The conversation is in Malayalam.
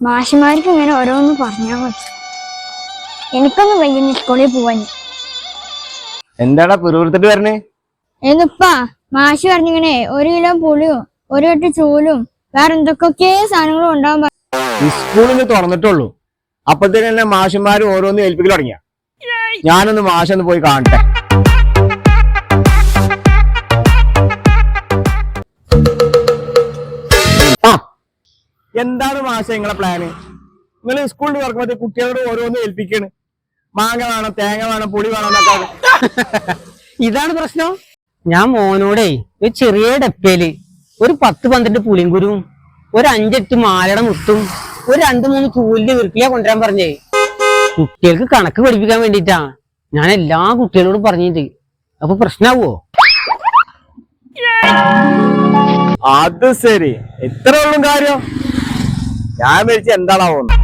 മാഷിമാർക്ക് ഇങ്ങനെ ഓരോന്ന് പറഞ്ഞാൽ മതി. എനിക്കൊന്നും വയ്യ സ്കൂളിൽ പോവാൻ എന്താടാ പിറുപിറുത്തിട്ട് വരണേ? എന്നിപ്പാ മാഷി പറഞ്ഞിങ്ങനെ ഒരു കിലോ പുളിയും ഒരു കെട്ട് ചൂലും വേറെ എന്തൊക്കെ സാധനങ്ങളും ഉണ്ടാവാൻ സ്കൂളിന് തുറന്നിട്ടുള്ളൂ. അപ്പത്തേന് മാഷിമാര് ഓരോന്ന് ഏൽപ്പിക്കൽ തുടങ്ങിയ. ഞാനൊന്ന് മാഷൊന്ന് പോയി കാണട്ടെ. എന്താണ് മാഷ നിങ്ങളെ പ്ലാന് നിങ്ങൾ സ്കൂളിൽ തുറക്കുമ്പോഴത്തെ കുട്ടികളോട് ഓരോന്ന് ഏൽപ്പിക്കാണ്. മാങ്ങ വേണം തേങ്ങ വേണം പുളി വേണം എന്നൊക്കെ ഇതാണ് പ്രശ്നം. ഞാൻ മോനോടേ ഒരു ചെറിയ ഡപ്പയിൽ ഒരു പത്ത് പന്ത്രണ്ട് പുളിങ്കുരുവും ഒരു അഞ്ചെട്ട് മാലയുടെ മുത്തും ഒരു രണ്ട് മൂന്ന് ചൂലിന്റെ വിറുക്കിയാ കൊണ്ടുവരാൻ പറഞ്ഞേ. കുട്ടികൾക്ക് കണക്ക് പഠിപ്പിക്കാൻ വേണ്ടിട്ടാ ഞാൻ എല്ലാ കുട്ടികളോടും പറഞ്ഞിട്ട്. അപ്പൊ പ്രശ്നാവോ? അത് ശരി. ഇത്ര ഉള്ളു കാര്യം. ഞാൻ വിളിച്ച എന്താണാവുന്നു